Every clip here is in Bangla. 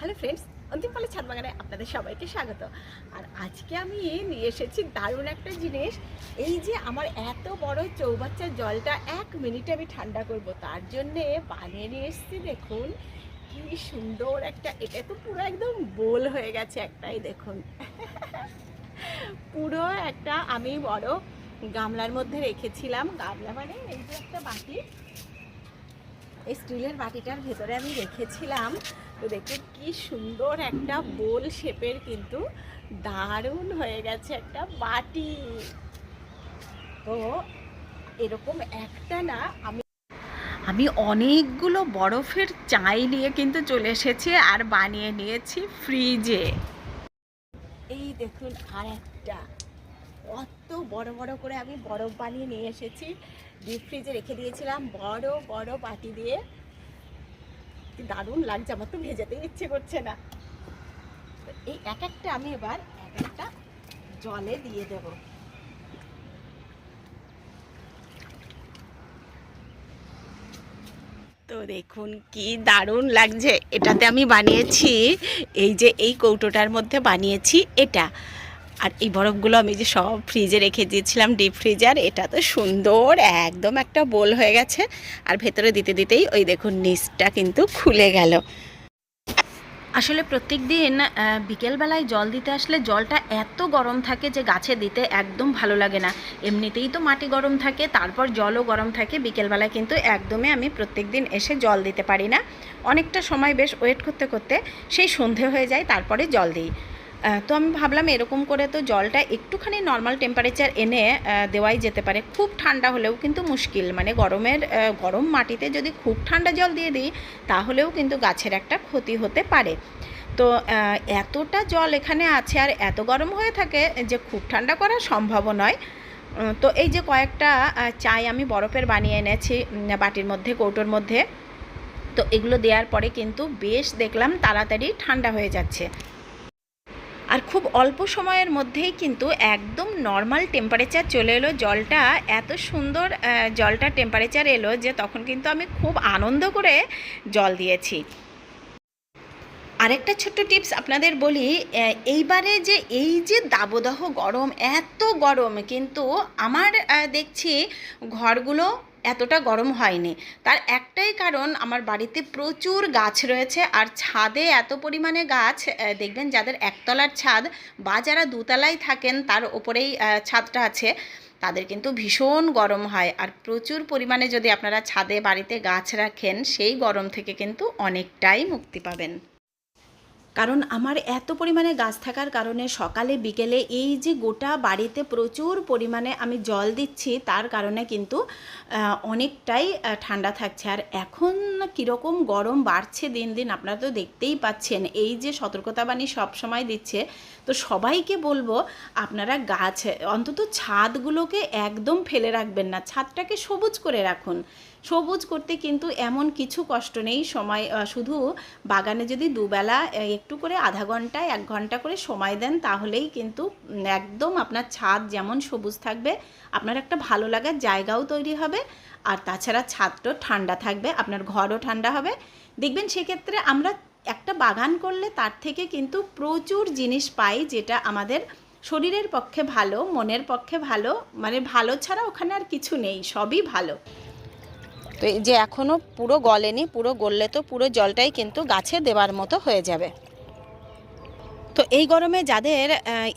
হ্যালো ফ্রেন্ডস অন্তিম পালে ছাদ বাগানে আপনাদের সবাইকে স্বাগত। আর আজকে আমি নিয়ে এসেছি দারুণ একটা জিনিস। এই যে আমার এত বড় চৌবাচ্চার জলটা এক মিনিটে আমি ঠান্ডা করব, তার জন্যে বানিয়ে নিয়ে এসেছি, দেখুন। কি সুন্দর একটা, এটা তো পুরো একদম বোল হয়ে গেছে একটাই, দেখুন। পুরো একটা আমি বড় গামলার মধ্যে রেখেছিলাম। গামলা মানে এই যে একটা বাটি। এই স্টিলের বাটিটার ভেতরে আমি রেখেছিলাম। তো দেখুন, কি সুন্দর একটা বোল শেপের কিন্তু দারুণ হয়ে গেছে একটা বাটি। তো এরকম একটা না, আমি আমি অনেকগুলো বরফের চাই নিয়ে কিন্তু চলে এসেছি আর বানিয়ে নিয়েছি ফ্রিজে। এই দেখুন আর একটা, কত বড় বড় করে আমি বরফ বানিয়ে নিয়ে এসেছি। ডিপ ফ্রিজে রেখে দিয়েছিলাম বড় বড় বাটি দিয়ে। কি দারুণ লাগছে, আমার তো ভেজাতে ইচ্ছে করছে না। এই এক একটা আমি এবার এক একটা জলে দিয়ে দেব। তো দেখুন কি দারুণ লাগছে, এটাতে আমি বানিয়েছি, এই যে এই কৌটোটার মধ্যে বানিয়েছি এটা। আর এই বরফগুলো আমি যে সব ফ্রিজে রেখে দিয়েছিলাম ডিপ ফ্রিজার এটা তো সুন্দর, একদম একটা বোল হয়ে গেছে। আর ভেতরে দিতে দিতেই ওই দেখুন নিচটা কিন্তু খুলে গেল। আসলে প্রত্যেক দিন বিকেলবেলায় জল দিতে আসলে জলটা এত গরম থাকে যে গাছে দিতে একদম ভালো লাগে না। এমনিতেই তো মাটি গরম থাকে, তারপর জলও গরম থাকে, বিকেলবেলায় কিন্তু একদমই আমি প্রত্যেক দিন এসে জল দিতে পারি না। অনেকটা সময় বেশ ওয়েট করতে করতে সেই সন্ধে হয়ে যায়, তারপরে জল দিই। তো আমি ভাবলাম এরকম করে তো জলটা একটুখানি নর্মাল টেম্পারেচার এনে দেওয়াই যেতে পারে। খুব ঠান্ডা হলেও কিন্তু মুশকিল। মানে গরমের গরম মাটিতে যদি খুব ঠান্ডা জল দিয়ে দিই, তাহলেও কিন্তু গাছের একটা ক্ষতি হতে পারে। তো এতটা জল এখানে আছে আর এত গরম হয়ে থাকে যে খুব ঠান্ডা করা সম্ভব নয়। তো এই যে কয়েকটা চাই আমি বরফের বানিয়ে এনেছি বাটির মধ্যে, কৌটোর মধ্যে। তো এগুলো দেওয়ার পরে কিন্তু বেশ দেখলাম তাড়াতাড়ি ঠান্ডা হয়ে যাচ্ছে। আর খুব অল্প সময়ের মধ্যেই কিন্তু একদম নর্মাল টেম্পারেচার চলে এলো। জলটা এত সুন্দর জলটা টেম্পারেচার এলো যে তখন কিন্তু আমি খুব আনন্দ করে জল দিয়েছি। আরেকটা ছোট্ট টিপস আপনাদের বলি এইবারে যে এই যে দাবদাহ গরম, এত গরম কিন্তু আমার দেখছি ঘরগুলো এতটা গরম হয়নি। তার একটাই কারণ, আমার বাড়িতে প্রচুর গাছ রয়েছে আর ছাদে এত পরিমাণে গাছ দেখবেন যাদের একতলার ছাদ বা যারা দুতলায় থাকেন তার ওপরেই ছাদটা আছে, তাদের কিন্তু ভীষণ গরম হয়। আর প্রচুর পরিমাণে যদি আপনারা ছাদে বাড়িতে গাছ রাখেন, সেই গরম থেকে কিন্তু অনেকটাই মুক্তি পাবেন। কারণ আমার এত পরিমাণে গাছ থাকার কারণে সকালে, বিকেলে এই যে গোটা বাড়িতে প্রচুর পরিমাণে আমি জল দিচ্ছি, তার কারণে কিন্তু অনেকটাই ঠান্ডা থাকছে। আর এখন কীরকম গরম বাড়ছে দিন দিন, আপনারা তো দেখতেই পাচ্ছেন। এই যে সতর্কতাবাণী সব সময় দিচ্ছে, তো সবাইকে বলব, আপনারা গাছ, অন্তত ছাদগুলোকে একদম ফেলে রাখবেন না। ছাদটাকে সবুজ করে রাখুন। সবুজ করতে কিন্তু এমন কিছু কষ্ট নেই। সময় শুধু বাগানে যদি দুবেলা একটু করে আধা ঘণ্টা এক ঘণ্টা করে সময় দেন, তাহলেই কিন্তু একদম আপনার ছাদ যেমন সবুজ থাকবে, আপনার একটা ভালো লাগার জায়গাও তৈরি হবে। আর তাছাড়া ছাদটাও ঠান্ডা থাকবে, আপনার ঘরও ঠান্ডা হবে। দেখবেন সেক্ষেত্রে আমরা একটা বাগান করলে তার থেকে কিন্তু প্রচুর জিনিস পাই যেটা আমাদের শরীরের পক্ষে ভালো, মনের পক্ষে ভালো মানে ভালো ছাড়া ওখানে আর কিছু নেই, সবই ভালো। তো এই যে এখনও পুরো গলেনি, পুরো গললে তো পুরো জলটাই কিন্তু গাছে দেওয়ার মতো হয়ে যাবে। তো এই গরমে যাদের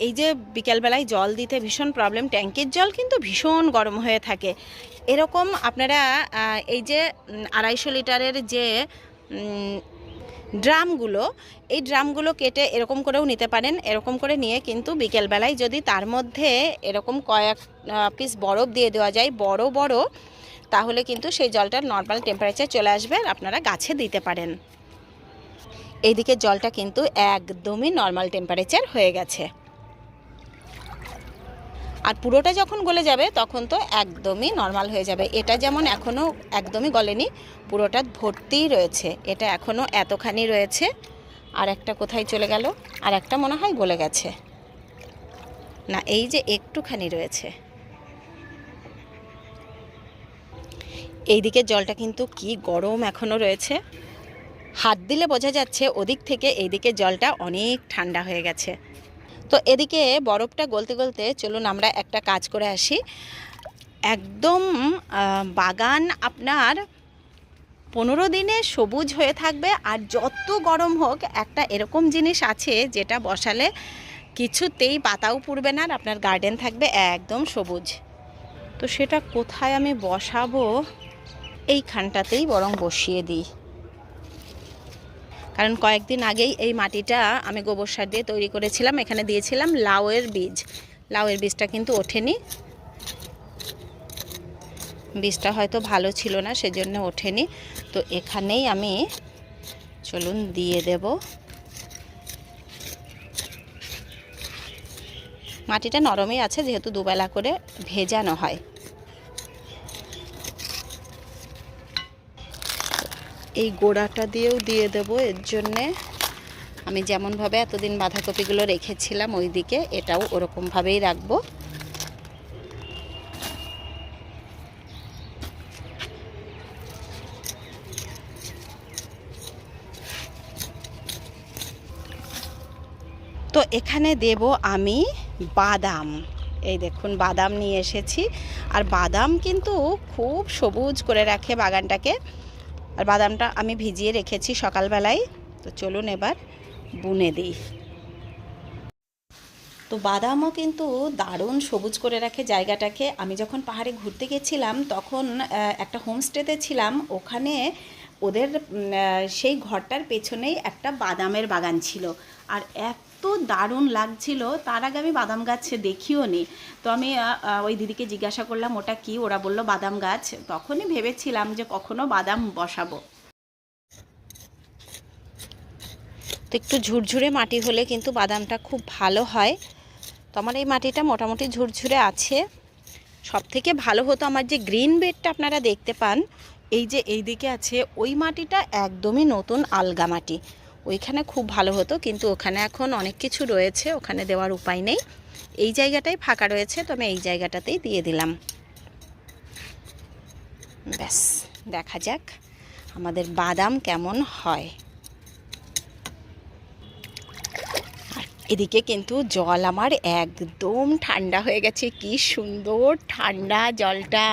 এই যে বিকেলবেলায় জল দিতে ভীষণ প্রবলেম ট্যাঙ্কের জল কিন্তু ভীষণ গরম হয়ে থাকে। এরকম আপনারা এই যে আড়াইশো লিটারের যে ড্রামগুলো, এই ড্রামগুলো কেটে এরকম করেও নিতে পারেন। এরকম করে নিয়ে কিন্তু বিকেলবেলায় যদি তার মধ্যে এরকম কয়েক পিস বরফ দিয়ে দেওয়া যায়, বড় বড় তাহলে কিন্তু সেই জলটার নর্মাল টেম্পারেচার চলে আসবে আপনারা গাছে দিতে পারেন। এইদিকে জলটা কিন্তু একদমই নর্মাল টেম্পারেচার হয়ে গেছে। আর পুরোটা যখন গলে যাবে, তখন তো একদমই নর্মাল হয়ে যাবে। এটা যেমন এখনও একদমই গলেনি, পুরোটা ভর্তিই রয়েছে। এটা এখনও এতখানি রয়েছে। আর একটা কোথায় চলে গেল? আর একটা মনে হয় গলে গেছে। না, এই যে একটুখানি রয়েছে। এইদিকে জলটা কিন্তু কি গরম এখনও রয়েছে। হাত দিলে বোঝা যাচ্ছে ওদিক থেকে এইদিকে জলটা অনেক ঠান্ডা হয়ে গেছে। তো এদিকে বরফটা গলতে গলতে চলুন আমরা একটা কাজ করে আসি। একদম বাগান আপনার পনেরো দিনে সবুজ হয়ে থাকবে আর যত গরম হোক একটা এরকম জিনিস আছে যেটা বসালে কিছুতেই পাতাও পুড়বে না আর আপনার গার্ডেন থাকবে একদম সবুজ। তো সেটা কোথায় আমি বসাবো? এইখানটাতেই বরং বসিয়ে দিই। কারণ কয়েকদিন আগেই এই মাটিটা আমি গোবর সার দিয়ে তৈরি করেছিলাম, এখানে দিয়েছিলাম লাউয়ের বীজ। লাউয়ের বীজটা কিন্তু ওঠেনি। বীজটা হয়তো ভালো ছিল না, সেজন্য ওঠেনি। তো এখানেই আমি, চলুন দিয়ে দেব। মাটিটা নরমই আছে, যেহেতু দুবেলা করে ভেজানো হয়। এই গোড়াটা দিয়েও দিয়ে দেব, এর জন্যে আমি যেমনভাবে এতদিন বাঁধাকপিগুলো রেখেছিলাম ওই দিকে এটাও ওরকমভাবেই রাখব। তো এখানে দেব আমি বাদাম। এই দেখুন, বাদাম নিয়ে এসেছি। আর বাদাম কিন্তু খুব সবুজ করে রাখে বাগানটাকে। আর বাদামটা আমি ভিজিয়ে রেখেছি সকালবেলায়। তো চলুন এবার বুনে দিই। তো বাদামও কিন্তু দারুণ সবুজ করে রাখে জায়গাটাকে। আমি যখন পাহাড়ে ঘুরতে গেছিলাম, তখন একটা হোমস্টেতে ছিলাম। ওখানে ওদের সেই ঘরটার পেছনেই একটা বাদামের বাগান ছিল। আর এত দারুণ লাগছিল, তার আগে আমি বাদাম গাছ দেখিও নি। তো আমি ওই দিদিকে জিজ্ঞাসা করলাম, ওটা কি? ওরা বলল, বাদাম গাছ। তখনই ভেবেছিলাম যে কখনো বাদাম বসাবো। তো একটু ঝুরঝুরে মাটি হলে কিন্তু বাদামটা খুব ভালো হয়। তো আমার এই মাটিটা মোটামুটি ঝুরঝুরে আছে। সব থেকে ভালো হতো আমার যে গ্রিন বেডটা আপনারা দেখতে পান, এই যে এই দিকে আছে, ওই মাটিটা একদমই নতুন আলগা মাটি। ওইখানে খুব ভালো হতো, কিন্তু ওখানে এখন অনেক কিছু রয়েছে, ওখানে দেওয়ার উপায় নেই। এই জায়গাটাই ফাঁকা রয়েছে, তো আমি এই জায়গাটাতেই দিয়ে দিলাম। ব্যাস, দেখা যাক আমাদের বাদাম কেমন হয়। এদিকে কিন্তু জল আমার একদম ঠান্ডা হয়ে গেছে, কি সুন্দর ঠান্ডা জলটা।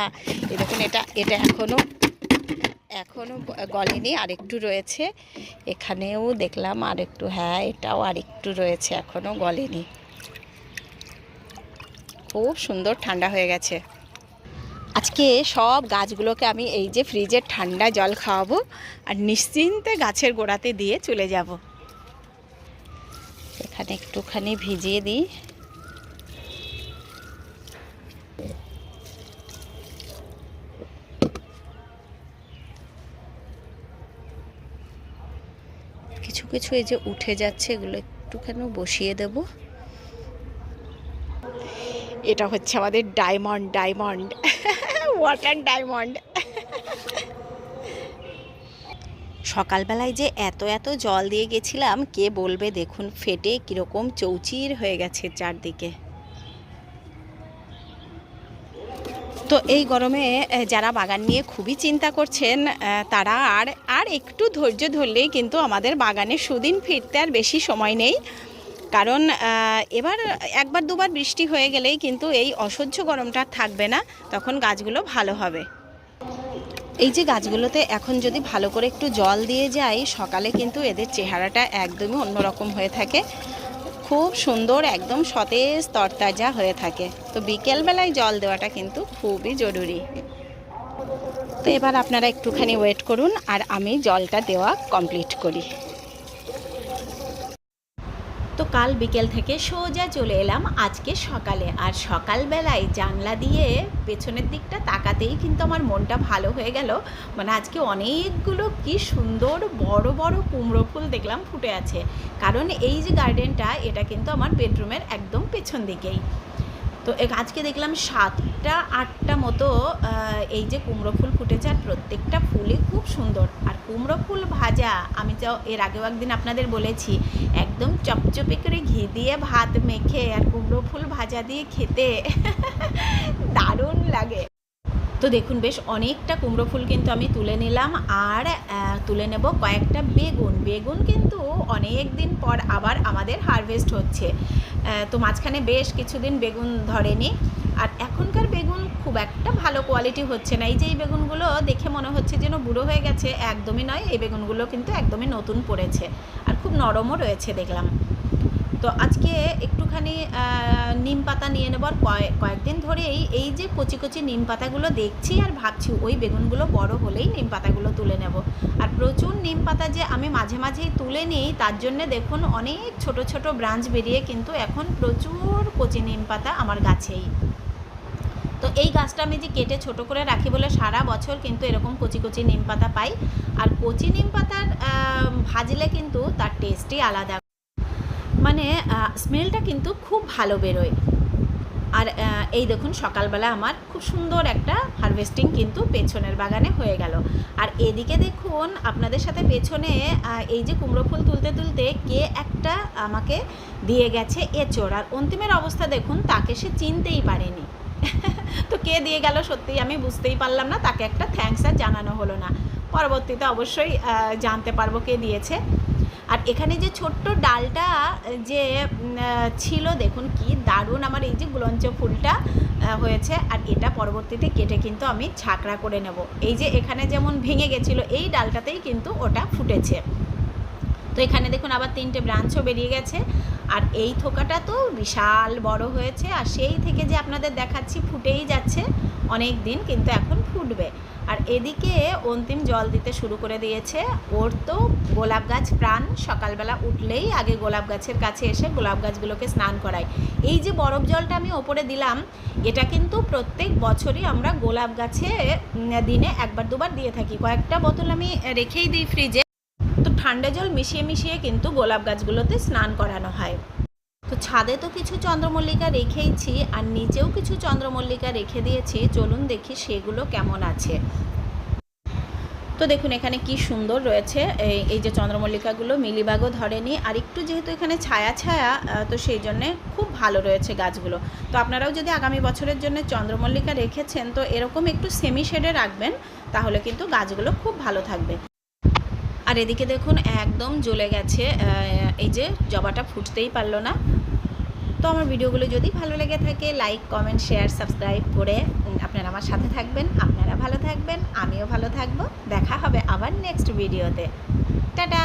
এরকম এটা এটা এখনও এখনও গলেনি আরেকটু রয়েছে। এখানেও দেখলাম আরেকটু হ্যাঁ এটাও আরেকটু রয়েছে, এখনও গলেনি খুব সুন্দর ঠান্ডা হয়ে গেছে। আজকে সব গাছগুলোকে আমি এই যে ফ্রিজের ঠান্ডা জল খাওয়াবো আর নিশ্চিন্তে গাছের গোড়াতে দিয়ে চলে যাব। এখানে একটুখানি ভিজিয়ে দিই। কিছু এই যে উঠে যাচ্ছে এগুলো একটুখানি বসিয়ে দেব। এটা হচ্ছে আমাদের ডায়মন্ড ডায়মন্ড। ওয়াটার ডায়মন্ড সকালবেলায় যে এত এত জল দিয়ে গেছিলাম কে বলবে দেখুন ফেটে কীরকম চৌচির হয়ে গেছে চারদিকে। তো এই গরমে যারা বাগান নিয়ে খুবই চিন্তা করছেন তারা আর আর একটু ধৈর্য ধরলেই কিন্তু আমাদের বাগানে সুদিন ফিরতে আর বেশি সময় নেই। কারণ এবার একবার দুবার বৃষ্টি হয়ে গেলেই কিন্তু এই অসহ্য গরমটা থাকবে না, তখন গাছগুলো ভালো হবে। এই যে গাছগুলোতে এখন যদি ভালো করে একটু জল দিয়ে যাই সকালে কিন্তু এদের চেহারাটা একদমই অন্যরকম হয়ে থাকে। খুব সুন্দর, একদম সতেজ তরতাজা হয়ে থাকে। তো বিকেলবেলায় জল দেওয়াটা কিন্তু খুবই জরুরি। তো এবার আপনারা একটুখানি ওয়েট করুন আর আমি জলটা দেওয়া কমপ্লিট করি। তো কাল বিকেল থেকে সোজা চলে এলাম আজকে সকালে। আর সকালবেলায় জানলা দিয়ে পেছনের দিকটা তাকাতেই কিন্তু আমার মনটা ভালো হয়ে গেল। মানে আজকে অনেকগুলো কি সুন্দর বড় বড় কুমড়ো ফুল দেখলাম ফুটে আছে। কারণ এই যে গার্ডেনটা এটা কিন্তু আমার বেডরুমের একদম পেছন দিকেই। তো আজকে দেখলাম সাতটা, আটটা মতো এই যে কুমড়ো ফুল ফুটেছে আর প্রত্যেকটা ফুলই খুব সুন্দর। আর কুমড়ো ফুল ভাজা, আমি তো এর আগেও একদিন আপনাদের বলেছি, একদম চপচপে করে ঘি দিয়ে ভাত মেখে আর কুমড়ো ফুল ভাজা দিয়ে খেতে দারুণ লাগে। তো দেখুন, বেশ অনেকটা কুমড়ো ফুল কিন্তু আমি তুলে নিলাম আর তুলে নেব কয়েকটা বেগুন। বেগুন কিন্তু অনেক দিন পর আবার আমাদের হারভেস্ট হচ্ছে। তো মাঝখানে বেশ কিছুদিন বেগুন ধরেনি। আর এখনকার বেগুন খুব একটা ভালো কোয়ালিটি হচ্ছে না। এই যে এই বেগুনগুলো দেখে মনে হচ্ছে যেন বুড়ো হয়ে গেছে, একদমই নয়। এই বেগুনগুলো কিন্তু একদমই নতুন পড়েছে আর খুব নরমও রয়েছে দেখলাম। তো আজকে একটুখানি নিম পাতা নিয়ে নেবার কয়েক কয়েকদিন ধরেই এই যে কচি কচি নিম পাতাগুলো দেখছি আর ভাবছি ওই বেগুনগুলো বড় হলেই নিম পাতাগুলো তুলে নেব। আর প্রচুর নিম পাতা যে আমি মাঝে মাঝেই তুলে নিই, তার জন্যে দেখুন অনেক ছোট ছোট ব্রাঞ্চ বেরিয়ে কিন্তু এখন প্রচুর কচি নিম পাতা আমার গাছেই। তো এই গাছটা আমি যে কেটে ছোট করে রাখি বলে সারা বছর কিন্তু এরকম কচি কচি নিম পাতা পাই। আর কচি নিম পাতার ভাজলে কিন্তু তার টেস্টই আলাদা। মানে স্মেলটা কিন্তু খুব ভালো বেরোয়। আর এই দেখুন সকালবেলা আমার খুব সুন্দর একটা হারভেস্টিং কিন্তু পেছনের বাগানে হয়ে গেল। আর এদিকে দেখুন আপনাদের সাথে পেছনে এই যে কুমড়ো ফুল তুলতে তুলতে কে একটা আমাকে দিয়ে গেছে এচোর আর অন্তিমের অবস্থা দেখুন, তাকে সে চিনতেই পারেনি। তো কে দিয়ে গেল সত্যিই আমি বুঝতেই পারলাম না, তাকে একটা থ্যাঙ্কস আর জানানো হলো না। পরবর্তীতে অবশ্যই জানতে পারব কে দিয়েছে। আর এখানে যে ছোট্ট ডালটা, যে ছিল, দেখুন কি দারুণ আমার এই যে গুলঞ্চ ফুলটা হয়েছে। আর এটা পরবর্তীতে কেটে কিন্তু আমি ছাকড়া করে নেব। এই যে এখানে যেমন ভেঙে গেছিল, এই ডালটাতেই কিন্তু ওটা ফুটেছে। তো এখানে দেখুন আবার তিনটে ব্রাঞ্চও বেরিয়ে গেছে। আর এই থোকাটা তো বিশাল বড় হয়েছে। আর সেই থেকে যে আপনাদের দেখাচ্ছি, ফুটেই যাচ্ছে অনেক দিন, কিন্তু এখন ফুটবে আর এদিকে অন্তিম জল দিতে শুরু করে দিয়েছে। ওর তো গোলাপ গাছ প্রাণ। সকালবেলা উঠলেই আগে গোলাপ গাছের কাছে এসে গোলাপ গাছগুলোকে স্নান করায়। এই যে বরফ জলটা আমি ওপরে দিলাম, এটা কিন্তু প্রত্যেক বছরই আমরা গোলাপ গাছে দিনে একবার দুবার দিয়ে থাকি। কয়েকটা বোতল আমি রেখেই দিই ফ্রিজে। তো ঠান্ডা জল মিশিয়ে মিশিয়ে কিন্তু গোলাপ গাছগুলোতে স্নান করানো হয়। তো ছাদে তো কিছু চন্দ্রমল্লিকা রেখেইছি আর নিচেও কিছু চন্দ্রমল্লিকা রেখে দিয়েছি। চলুন দেখি সেগুলো কেমন আছে। তো দেখুন, এখানে কি সুন্দর রয়েছে। এই যে চন্দ্রমল্লিকাগুলো মিলিবাগও ধরেনি। আর একটু যেহেতু এখানে ছায়া ছায়া তো সেই জন্যে খুব ভালো রয়েছে গাছগুলো। তো আপনারাও যদি আগামী বছরের জন্য চন্দ্রমল্লিকা রেখেছেন, তো এরকম একটু সেমি শেডে রাখবেন, তাহলে কিন্তু গাছগুলো খুব ভালো থাকবে। আর এদিকে দেখুন, একদম জ্বলে গেছে। এই যে জবাটা ফুটতেই পারল না। তো আমার ভিডিওগুলো যদি ভালো লেগে থাকে লাইক কমেন্ট শেয়ার সাবস্ক্রাইব করে আপনারা আমার সাথে থাকবেন, আপনারা ভালো থাকবেন, আমিও ভালো থাকব। দেখা হবে আবার নেক্সট ভিডিওতে টাটা!